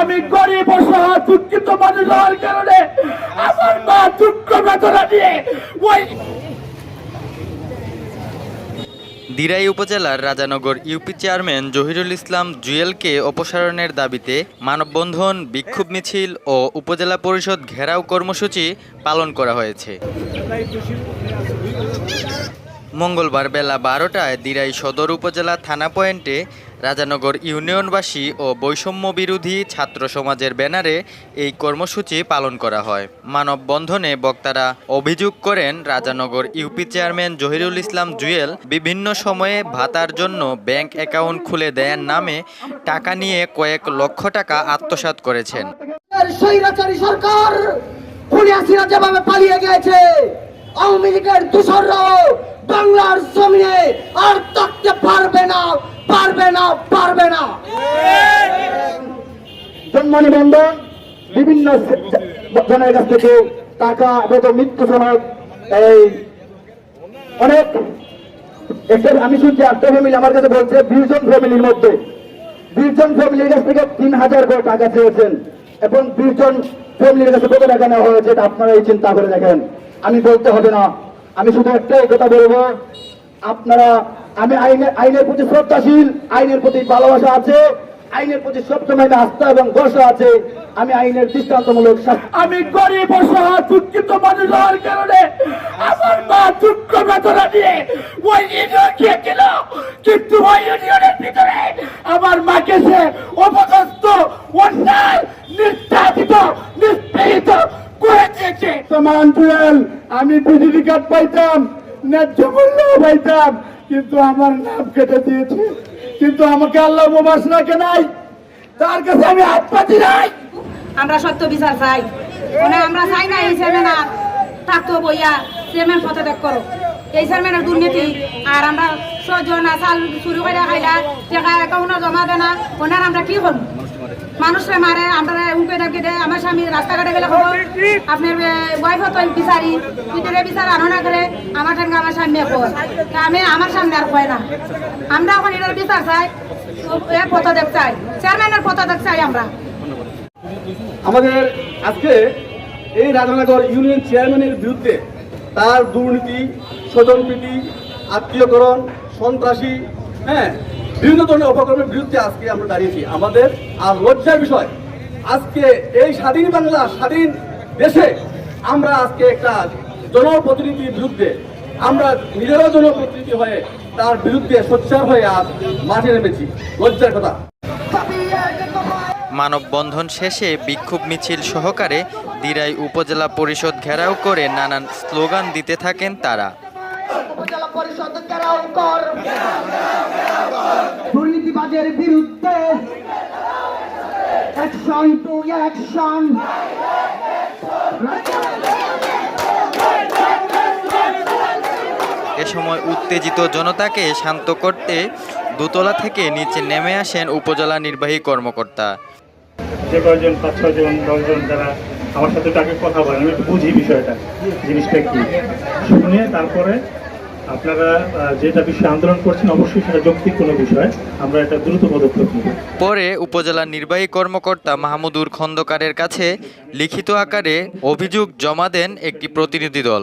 আমি গরিব অসহায় দুঃখিত মানুষ হওয়ার কারণে আমার মা দুঃখ বেদনা নিয়ে ওই দিরাই উপজেলার রাজানগর ইউপি চেয়ারম্যান জহিরুল ইসলাম জুয়েলকে অপসারণের দাবিতে মানববন্ধন, বিক্ষোভ মিছিল ও উপজেলা পরিষদ ঘেরাও কর্মসূচি পালন করা হয়েছে। মঙ্গলবার বেলা বারোটায় দিরাই সদর উপজেলা থানা পয়েন্টে রাজানগর ইউনিয়নবাসী ও বৈষম্য বিরোধী ছাত্র সমাজের ব্যানারে এই কর্মসূচি পালন করা হয়। মানববন্ধনে বক্তারা অভিযোগ করেন, রাজানগর ইউপি চেয়ারম্যান জহিরুল ইসলাম জুয়েল বিভিন্ন সময়ে ভাতার জন্য ব্যাংক অ্যাকাউন্ট খুলে দেয়ার নামে টাকা নিয়ে কয়েক লক্ষ টাকা আত্মসাৎ করেছেন। সরকার পালিয়ে আওয়ামী লীগের বাংলার জমিনে আর থাকতে পারবে না পারবে না পারবে না। জন্ম নিবন্ধন বিভিন্ন জনের কাছ থেকে টাকা এই অনেক একটা আমি শুনছি একটা ফ্যামিলি আমার কাছে বলছে বিশ জন ফ্যামিলির মধ্যে ফ্যামিলির কাছ থেকে তিন হাজার করে টাকা চেয়েছেন। এবং বিশ জন ফ্যামিলির কাছে কত টাকা নেওয়া হয়েছে আপনারা এই চিন্তা করে দেখেন। আমি বলতে হবে না আমি শুধু একটাই কথা বলব আপনারা আমি আইনের আইনের প্রতি শ্রদ্ধাশীল আইনের প্রতি ভালোবাসা আছে আইনের প্রতি সবসময় আস্থা এবং ভরসা আছে আমি আইনের দৃষ্টান্তমূলক আমি গরিব অসহায় দুঃখিত মানুষ হওয়ার কারণে আমার মা দুঃখ বেদনা নিয়ে ওই ইউনিয়ন গিয়েছিল কিন্তু ওই ইউনিয়নের ভিতরে আমার মাকে সে অপদস্থ অন্যায় নির্যাতিত নিষ্পীড়িত করে দিয়েছে। সমান টুয়েল আমি বিজেপি কার্ড পাইতাম, ন্যায্য মূল্য পাইতাম, কিন্তু আমার নাম কেটে দিয়েছে। কিন্তু আমাকে আল্লাহ মোবাস রাখে নাই। তার কাছে আমি হাত পাতি নাই। আমরা সত্য বিচার চাই। আমরা চাই না এই চেয়ারম্যান থাকতো বইয়া চেয়ারম্যান পদত্যাগ করো এই চেয়ারম্যানের দুর্নীতি। আর আমরা সজন চাল চুরি করে খাইলা টাকা অ্যাকাউন্টে জমা দেয় না ওনার আমরা কি করব? মানুষে মারে আমরা উঁকে ডাকে দেয়, আমার স্বামী রাস্তাঘাটে গেলে খবর আপনার ওয়াইফ তো বিচারি ভিতরে বিচার আনো না করে, আমার সঙ্গে আমার কর তা আমি আমার সামনে আর কয় না। আমরা এখন এটার বিচার চাই এর পদত্যাগ চাই চেয়ারম্যানের পদত্যাগ চাই আমরা। আমাদের আজকে এই রাধানগর ইউনিয়ন চেয়ারম্যানের বিরুদ্ধে তার দুর্নীতি, স্বজনপ্রীতি, আত্মীয়করণ, সন্ত্রাসী হ্যাঁ বিভিন্ন ধরনের অপকর্মের বিরুদ্ধে আজকে আমরা দাঁড়িয়েছি। আমাদের আর লজ্জার বিষয়, আজকে এই স্বাধীন বাংলা, স্বাধীন দেশে আমরা আজকে একটা জনপ্রতিনিধির বিরুদ্ধে, আমরা নিজেরাও জনপ্রতিনিধি হয়ে তার বিরুদ্ধে সোচ্চার হয়ে আজ মাঠে নেমেছি। লজ্জার কথা। মানববন্ধন শেষে বিক্ষোভ মিছিল সহকারে দিরাই উপজেলা পরিষদ ঘেরাও করে নানান স্লোগান দিতে থাকেন তারা। উপজেলা পরিষদ ঘেরাও কর। দুর্নীতিবাজের বিরুদ্ধে অ্যাকশন টু অ্যাকশন এ সময় উত্তেজিত জনতাকে শান্ত করতে দোতলা থেকে নিচে নেমে আসেন উপজেলা নির্বাহী কর্মকর্তা। যে কয়েকজন পাঁচ ছয়জন দশজন যারা আমার সাথে তাকে কথা বলেন আমি একটু বুঝি বিষয়টা জিনিসটা কি। শুনে তারপরে আন্দোলন করছেন, অবশ্যই কোনো বিষয়। পরে উপজেলা নির্বাহী কর্মকর্তা মাহমুদুর খন্দকারের কাছে লিখিত আকারে অভিযোগ জমা দেন একটি প্রতিনিধি দল।